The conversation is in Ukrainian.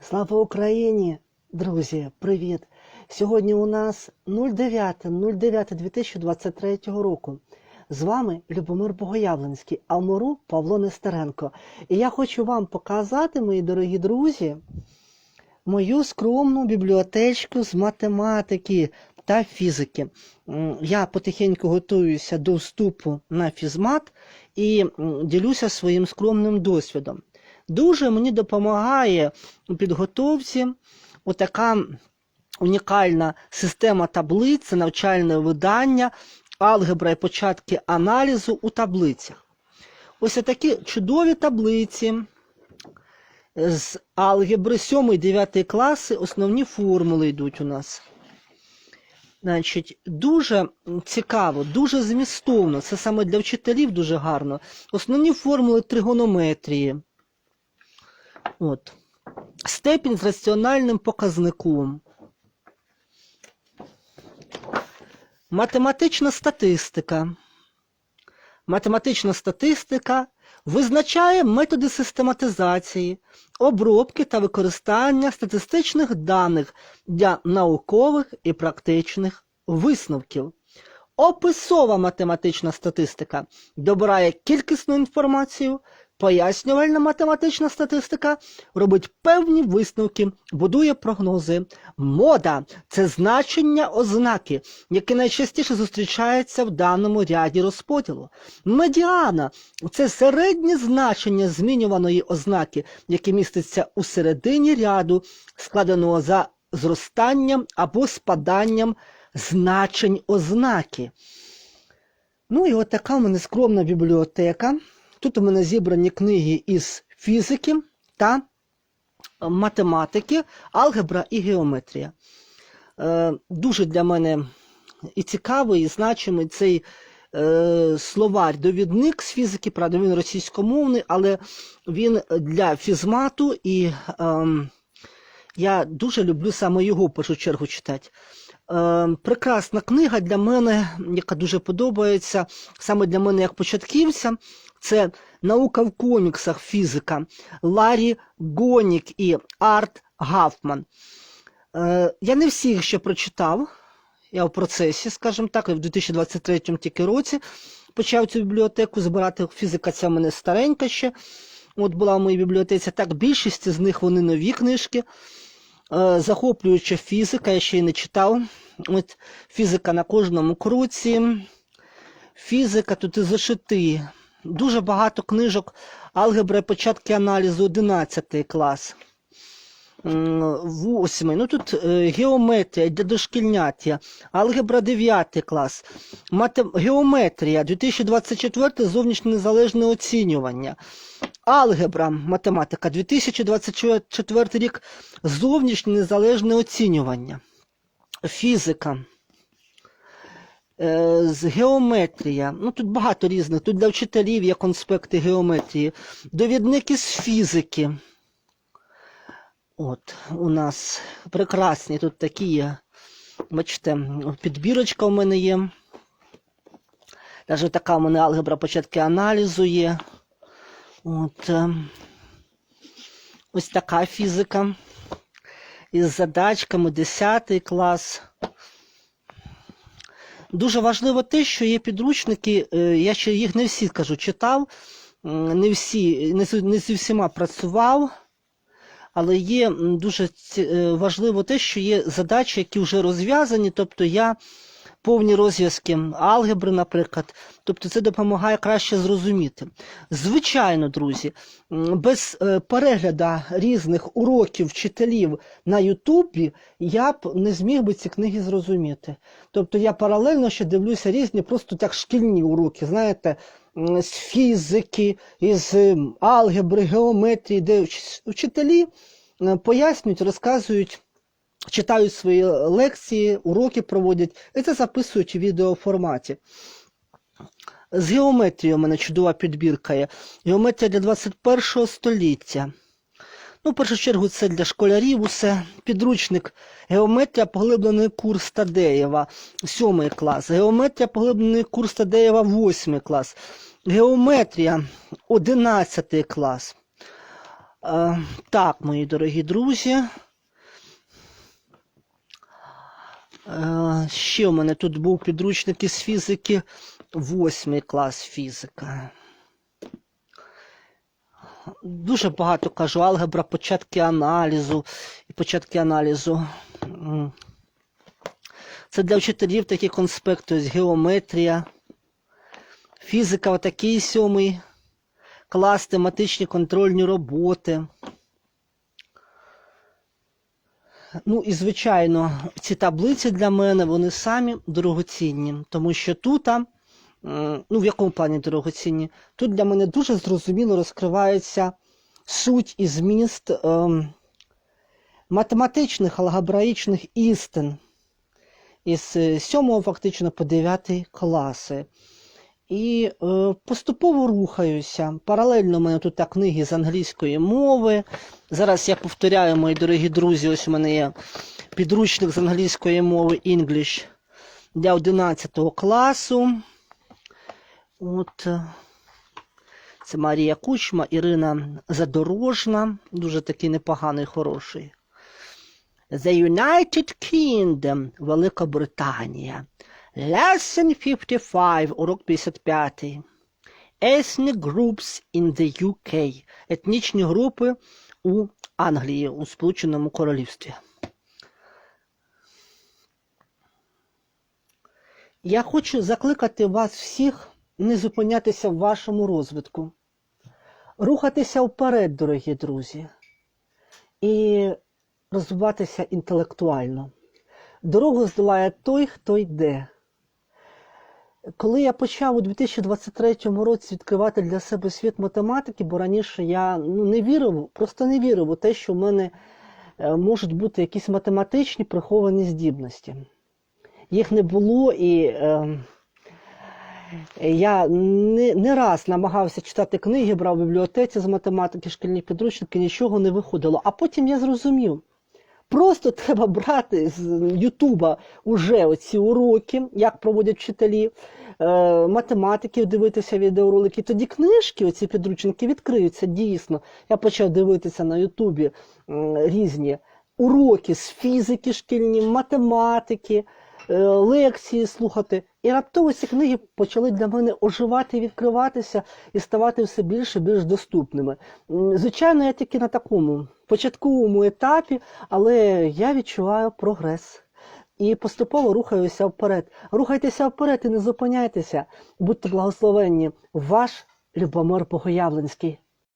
Слава Україні, друзі! Привіт! Сьогодні у нас 09.09.2023 року. З вами Любомир Богоявленський, а мору Павло Нестеренко. І я хочу вам показати, мої дорогі друзі, мою скромну бібліотечку з математики та фізики. Я потихеньку готуюся до вступу на фізмат і ділюся своїм скромним досвідом. Дуже мені допомагає у підготовці отака унікальна система таблиць, це навчальне видання, алгебра і початки аналізу у таблицях. Ось такі чудові таблиці з алгебри 7-9 класи, основні формули йдуть у нас. Значить, дуже цікаво, дуже змістовно. Це саме для вчителів дуже гарно. Основні формули тригонометрії. От. Степінь з раціональним показником. Математична статистика. Математична статистика визначає методи систематизації, обробки та використання статистичних даних для наукових і практичних висновків. Описова математична статистика добирає кількісну інформацію, пояснювальна математична статистика робить певні висновки, будує прогнози. Мода це значення ознаки, яке найчастіше зустрічається в даному ряді розподілу. Медіана це середнє значення змінюваної ознаки, яке міститься у середині ряду, складеного за зростанням або спаданням значень ознаки. Ну і от така в мене скромна бібліотека. Тут у мене зібрані книги із фізики та математики, алгебра і геометрія. Е, дуже для мене і цікавий, і значимий цей е, словарь-довідник з фізики, правда, він російськомовний, але він для фізмату, і е, я дуже люблю саме його в першу чергу читати. Е, прекрасна книга для мене, яка дуже подобається, саме для мене як початківця. Це наука в коміксах фізика Ларі Гонік і Арт Гафман. Е, я не всіх ще прочитав. Я в процесі, скажімо так, і в 2023 тільки році почав цю бібліотеку збирати. Фізика ця в мене старенька ще. От була в моїй бібліотеці. Так, більшість з них вони нові книжки. Е, захоплююча фізика, я ще й не читав. От Фізика на кожному кроці. Фізика тут і зашити. Дуже багато книжок алгебра і початки аналізу 11 клас. М, Восьмий. Ну тут е, геометрія для дошкільняття, алгебра 9 клас, Матем... геометрія 2024 зовнішнє незалежне оцінювання. Алгебра, математика 2024 рік зовнішнє незалежне оцінювання. Фізика. Е, геометрія. Ну тут багато різних. Тут для вчителів є конспекти геометрії. Довідники з фізики. От, у нас прекрасні тут такі є. Бачите, підбірочка у мене є. Навіть така у мене алгебра початки аналізу є. От. е, Ось така фізика. Із задачками 10 клас. Дуже важливо те, що є підручники, е, я ще їх не всі кажу, читав, не всі, не зі всіма працював, але є дуже е, важливо те, що є задачі, які вже розв'язані, тобто я повні розв'язки алгебри, наприклад. Тобто це допомагає краще зрозуміти. Звичайно, друзі, без е, перегляду різних уроків вчителів на Ютубі я б не зміг би ці книги зрозуміти. Тобто я паралельно ще дивлюся різні, просто так шкільні уроки, знаєте, з фізики, із алгебри, геометрії, де вчителі пояснюють, розказують читають свої лекції, уроки проводять, і це записують у відеоформаті. З геометрією у мене чудова підбірка є. Геометрія для 21 століття. Ну, в першу чергу, це для школярів усе. Підручник. Геометрія поглиблений курс Тадеєва, 7 клас. Геометрія поглиблений курс Тадеєва, 8 клас. Геометрія, 11 клас. Е, так, мої дорогі друзі. Е, ще у мене тут був підручник із фізики, восьмий клас фізика. Дуже багато кажу, алгебра, початки аналізу і початки аналізу. Це для вчителів такі конспекти, ось геометрія, фізика, отакий сьомий клас, тематичні контрольні роботи. Ну і звичайно, ці таблиці для мене вони самі дорогоцінні, тому що тут, ну в якому плані дорогоцінні? Тут для мене дуже зрозуміло розкривається суть і зміст ем, математичних алгебраїчних істин із 7 фактично по 9 класи. І е, поступово рухаюся. Паралельно у мене тут книги з англійської мови. Зараз я повторяю, мої дорогі друзі, ось у мене є підручник з англійської мови English для 11 класу. От, е, це Марія Кучма, Ірина Задорожна, дуже такий непоганий, хороший. The United Kingdom, Велика Британія. Lesson 55, урок 55. Ethnic groups in the UK. Етнічні групи у Англії, у Сполученому Королівстві. Я хочу закликати вас всіх не зупинятися в вашому розвитку, рухатися вперед, дорогі друзі, і розвиватися інтелектуально. Дорогу здолає той, хто йде. Коли я почав у 2023 році відкривати для себе світ математики, бо раніше я ну, не вірив, просто не вірив у те, що в мене е, можуть бути якісь математичні приховані здібності. Їх не було, і е, я не, не раз намагався читати книги, брав в бібліотеці з математики, шкільні підручники, нічого не виходило. А потім я зрозумів. Просто треба брати з Ютуба уже оці уроки, як проводять вчителі, математики, математиків, дивитися відеоролики. Тоді книжки, оці підручники відкриються дійсно. Я почав дивитися на Ютубі різні уроки з фізики шкільні, математики, е, лекції слухати. І раптово ці книги почали для мене оживати, відкриватися і ставати все більше більш доступними. Звичайно, я тільки на такому початковому етапі, але я відчуваю прогрес. І поступово рухаюся вперед. Рухайтеся вперед і не зупиняйтеся. Будьте благословенні. Ваш Любомир Богоявленський.